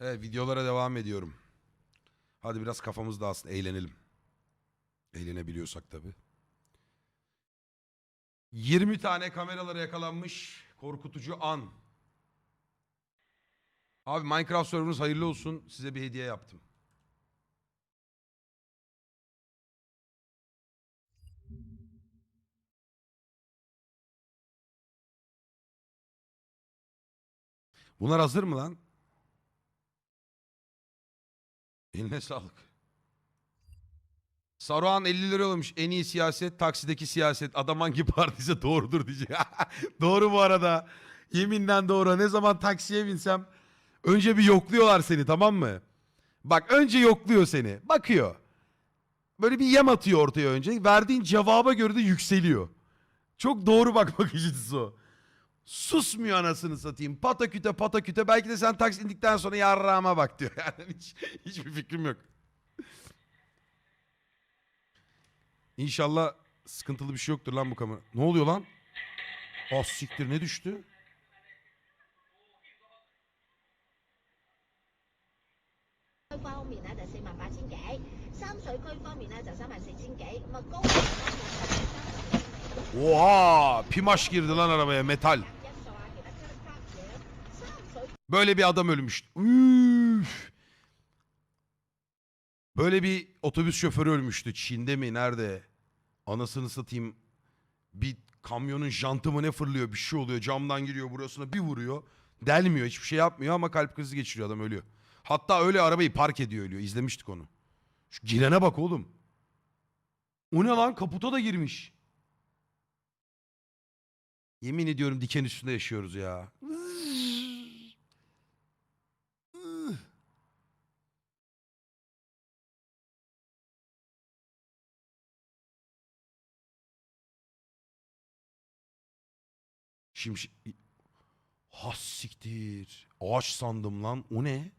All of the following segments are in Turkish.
Evet videolara devam ediyorum. Hadi biraz kafamız dağılsın eğlenelim. Eğlenebiliyorsak tabii. 20 tane kameralara yakalanmış korkutucu an. Abi Minecraft serverınız hayırlı olsun. Size bir hediye yaptım. Bunlar hazır mı lan? Eline sağlık. Saruhan 50 lira olmuş. En iyi siyaset taksideki siyaset. Adam hangi partiyse doğrudur diyecek. doğru bu arada. Yeminden doğru. Ne zaman taksiye binsem önce bir yokluyorlar seni tamam mı? Bak önce yokluyor seni. Bakıyor. Böyle bir yem atıyor ortaya önce. Verdiğin cevaba göre de yükseliyor. Çok doğru bak bakış açısı o. Susmuyor anasını satayım. Pata küte pata küte. Belki de sen taks indikten sonra yarrağıma bak diyor. Yani hiç, hiçbir fikrim yok. İnşallah sıkıntılı bir şey yoktur lan bu kamera. Ne oluyor lan? Ah siktir ne düştü? Oha! Pimaş girdi lan arabaya metal. Böyle bir adam ölmüş. Üf. Böyle bir otobüs şoförü ölmüştü. Çin'de mi? Nerede? Anasını satayım. Bir kamyonun jantı mı ne fırlıyor? Bir şey oluyor. Camdan giriyor burasına bir vuruyor. Delmiyor. Hiçbir şey yapmıyor ama kalp krizi geçiriyor adam ölüyor. Hatta öyle arabayı park ediyor ölüyor. İzlemiştik onu. Şu girene bak oğlum. O ne lan? Kaputa da girmiş. Yemin ediyorum diken üstünde yaşıyoruz ya. Şimdi has siktir. Ağaç sandım lan. O ne?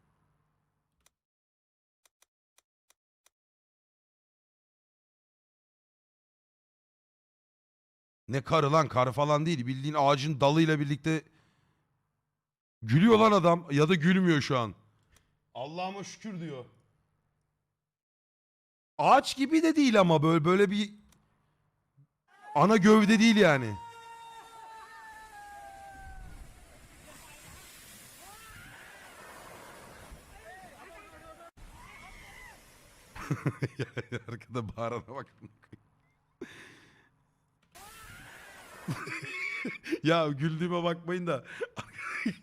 Ne karı lan? Kar falan değil. Bildiğin ağacın dalıyla birlikte gülüyor lan adam ya da gülmüyor şu an. Allah'ıma şükür diyor. Ağaç gibi de değil ama böyle böyle bir ana gövde değil yani. Arkada bağırana bak. ya güldüğüme bakmayın da.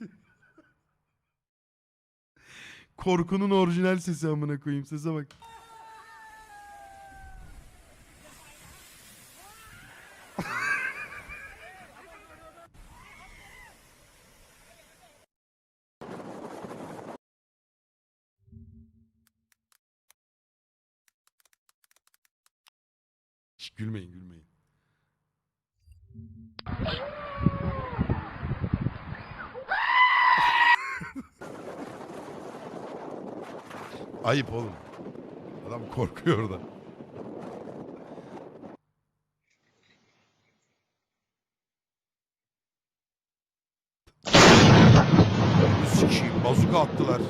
Korkunun orijinal sesi amına koyayım sese bak. Ayıp oğlum. Adam korkuyor orada. Sikiyim bazuka attılar.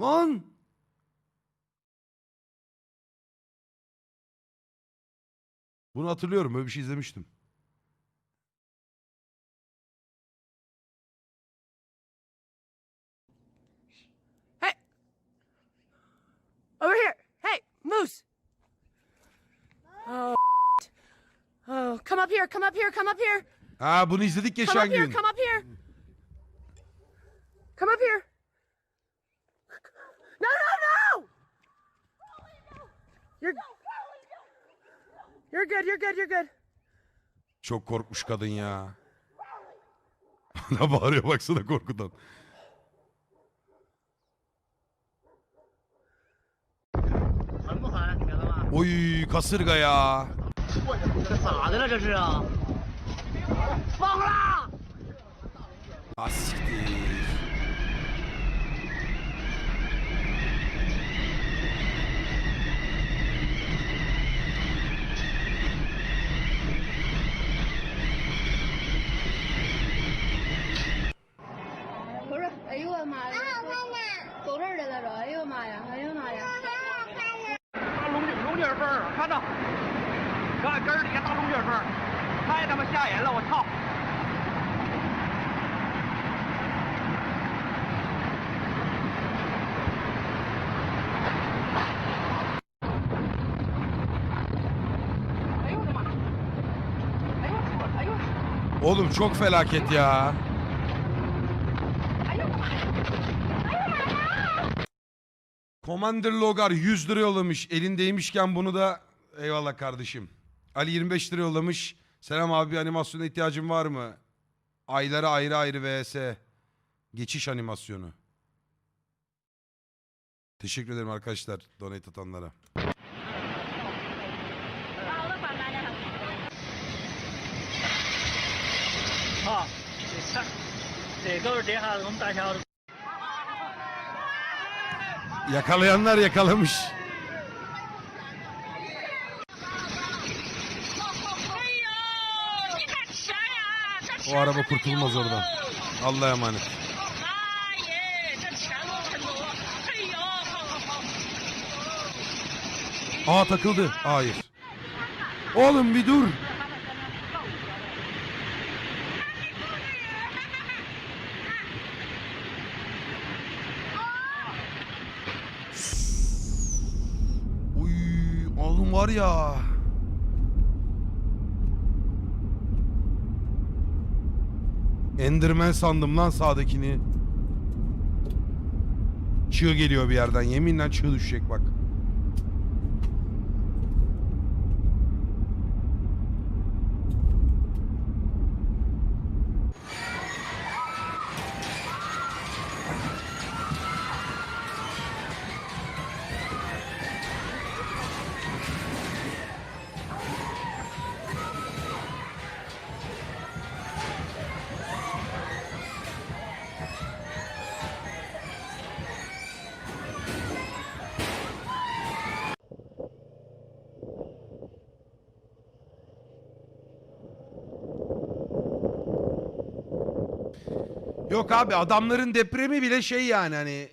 Lan! Bunu hatırlıyorum. Böyle bir şey izlemiştim. Over here! Hey, Moose! Oh, oh, come up here, come up here, come up here! Ha bunu izledik Come geçen up here, gün. come up here! Come up here! No, no, no! You're, you're good, you're good, you're good. Çok korkmuş kadın ya. ne bağırıyor baksana korkudan. Oy kasırga ya. 这咋的了这是啊！疯了！啊！哎呦我的妈！看？来了，哎呦妈呀，哎呦妈呀！大龙风，看到。太他妈吓人了！我操！哎呦我的妈！哎呦我哎呦！ Oğlum çok felaket ya. Commander Logar 100 lira yollamış. Elindeymişken bunu da eyvallah kardeşim. Ali 25 lira yollamış. Selam abi bir animasyona ihtiyacın var mı? Aylara ayrı ayrı vs. Geçiş animasyonu. Teşekkür ederim arkadaşlar donate atanlara. Yakalayanlar yakalamış. O araba kurtulmaz oradan. Allah'a emanet. Aa takıldı. Hayır. Oğlum bir dur. Uy, oğlum var ya. Enderman sandım lan sağdakini. Çığ geliyor bir yerden. Yeminle çığ düşecek bak. Yok abi adamların depremi bile şey yani hani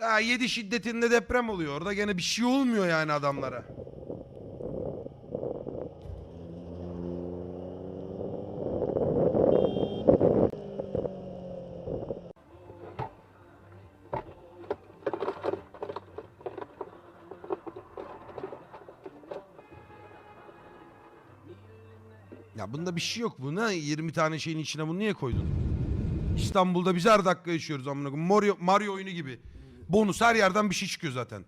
ha, 7 şiddetinde deprem oluyor. Orada gene bir şey olmuyor yani adamlara. Ya bunda bir şey yok. Bu ne 20 tane şeyin içine bunu niye koydun? İstanbul'da biz her dakika yaşıyoruz amına. Mario, Mario oyunu gibi. Bonus her yerden bir şey çıkıyor zaten.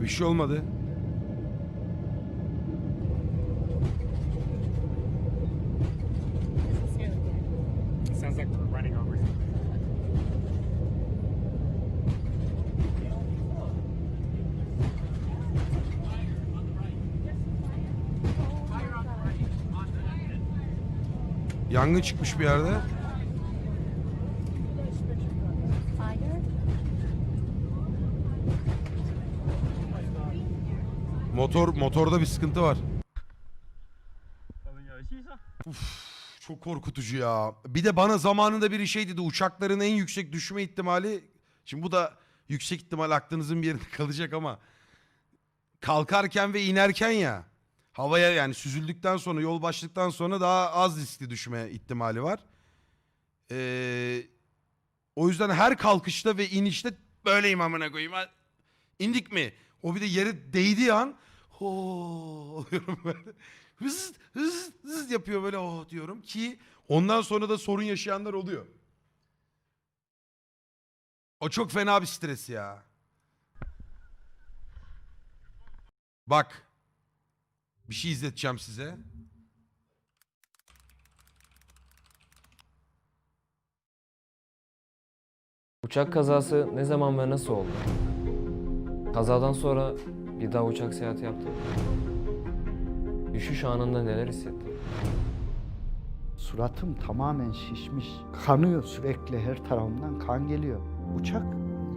E bir şey olmadı. Sounds like we're running over you. Yangın çıkmış bir yerde. Motor motorda bir sıkıntı var. Çok korkutucu ya. Bir de bana zamanında biri şey dedi uçakların en yüksek düşme ihtimali. Şimdi bu da yüksek ihtimal aklınızın bir yerinde kalacak ama kalkarken ve inerken ya havaya yani süzüldükten sonra yol başladıktan sonra daha az riskli düşme ihtimali var. Ee, o yüzden her kalkışta ve inişte böyleyim amına koyayım. İndik mi? O bir de yere değdiği an ho oluyorum böyle. Hız hız hız yapıyor böyle oh diyorum ki ondan sonra da sorun yaşayanlar oluyor. O çok fena bir stres ya. Bak. Bir şey izleteceğim size. Uçak kazası ne zaman ve nasıl oldu? Kazadan sonra bir daha uçak seyahati yaptın mı? Düşüş anında neler hissettin? Suratım tamamen şişmiş. Kanıyor sürekli her tarafımdan kan geliyor. Uçak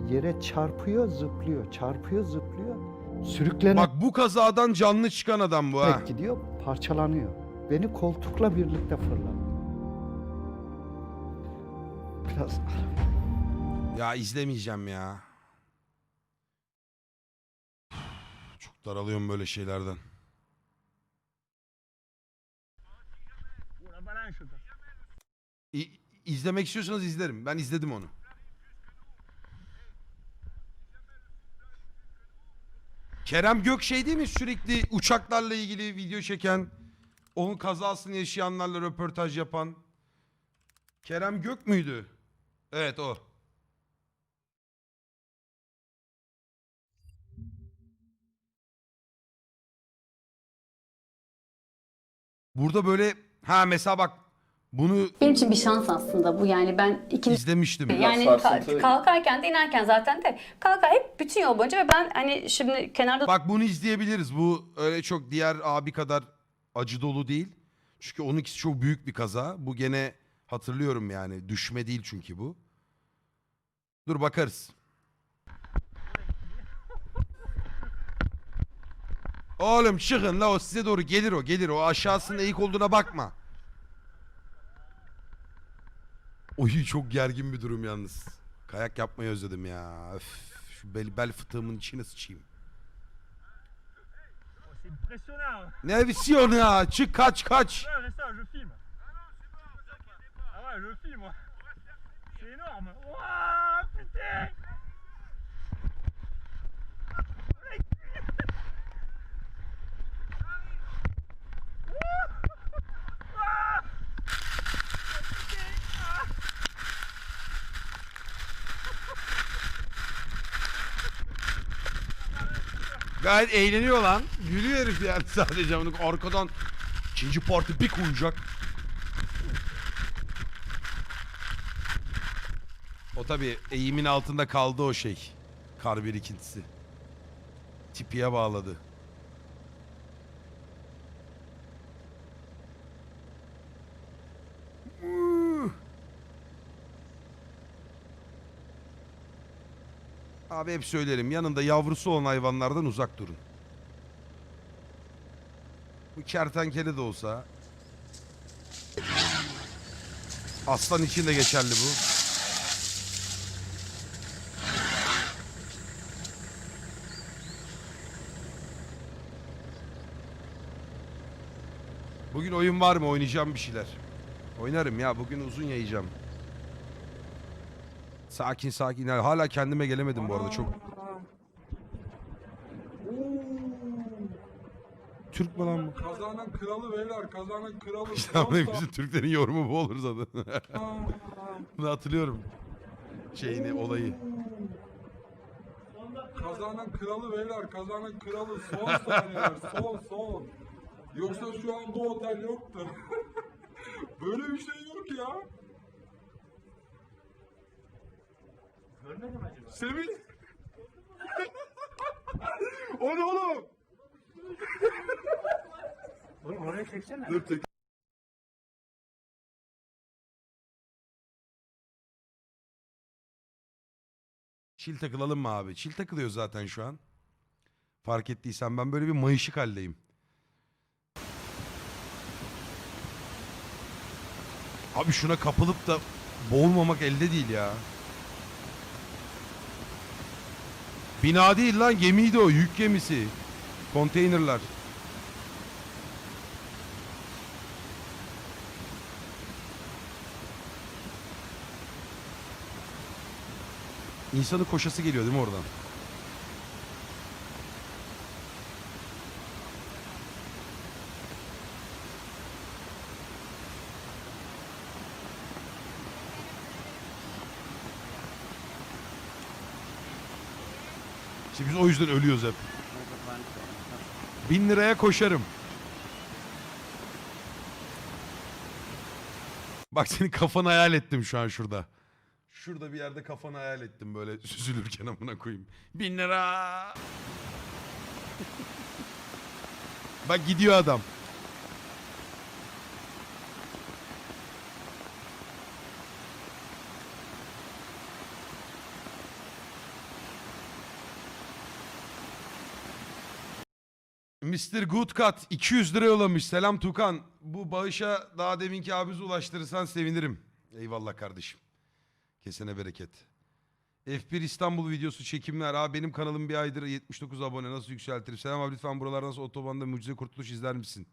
yere çarpıyor, zıplıyor, çarpıyor, zıplıyor. Sürüklenerek Bak bu kazadan canlı çıkan adam bu ha. gidiyor, parçalanıyor. Beni koltukla birlikte fırlattı. Biraz Ya izlemeyeceğim ya. Daralıyorum böyle şeylerden. İ- izlemek istiyorsanız izlerim. Ben izledim onu. Kerem Gök şey değil mi? Sürekli uçaklarla ilgili video çeken, onun kazasını yaşayanlarla röportaj yapan. Kerem Gök müydü? Evet o. Burada böyle ha mesela bak bunu Benim için bir şans aslında bu yani ben ikinci izlemiştim. yani ka- kalkarken de inerken zaten de kalkar hep bütün yol boyunca ve ben hani şimdi kenarda Bak bunu izleyebiliriz. Bu öyle çok diğer abi kadar acı dolu değil. Çünkü onunkisi çok büyük bir kaza. Bu gene hatırlıyorum yani. Düşme değil çünkü bu. Dur bakarız. Oğlum çıkın la o size doğru gelir o gelir o aşağısında eğik olduğuna bakma. Oy çok gergin bir durum yalnız. Kayak yapmayı özledim ya. Öf, şu bel, bel fıtığımın içine sıçayım. Ne vizyonu ya? Çık kaç kaç. Gayet eğleniyor lan. Gülüyor herif yani sadece. Onu arkadan ikinci parti bir koyacak. O tabi eğimin altında kaldı o şey. Kar birikintisi. Tipiye bağladı. Abi hep söylerim yanında yavrusu olan hayvanlardan uzak durun. Bu kertenkele de olsa. Aslan için de geçerli bu. Bugün oyun var mı? Oynayacağım bir şeyler. Oynarım ya. Bugün uzun yayacağım. Sakin sakin. Yani hala kendime gelemedim bu arada. Çok Türk mü lan bu? Kazanın kralı beyler, kazanın kralı. İşte ama bizim Türklerin yorumu bu olur zaten. Bunu hatırlıyorum. Şeyini, olayı. Kazanın kralı beyler, kazanın kralı. Son saniyeler, son son. Yoksa şu an bu otel yoktu. Böyle bir şey yok ya. Görmedin mi acaba? Semih. o ne oğlum? Oğlum oraya çeksene. Dur tek. Çil takılalım mı abi? Çil takılıyor zaten şu an. Fark ettiysen ben böyle bir mayışık haldeyim. Abi şuna kapılıp da boğulmamak elde değil ya. Bina değil lan gemiydi o yük gemisi. Konteynerlar. İnsanın koşası geliyor değil mi oradan? İşte biz o yüzden ölüyoruz hep. Bin liraya koşarım. Bak senin kafanı hayal ettim şu an şurada. Şurada bir yerde kafanı hayal ettim böyle süzülürken amına koyayım. Bin lira. Bak gidiyor adam. Mr. Goodcut 200 lira yollamış. Selam Tukan. Bu bağışa daha deminki abimiz ulaştırırsan sevinirim. Eyvallah kardeşim. Kesene bereket. F1 İstanbul videosu çekimler. Abi benim kanalım bir aydır 79 abone nasıl yükseltirim? Selam abi lütfen buralar nasıl otobanda mucize kurtuluş izler misin?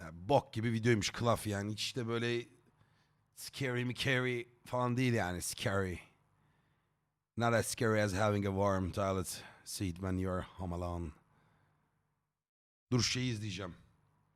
Ya, bok gibi videoymuş klaf yani. Hiç de böyle scary mi carry falan değil yani scary. Not as scary as having a warm toilet seat when you're home alone. Dur şeyi izleyeceğim.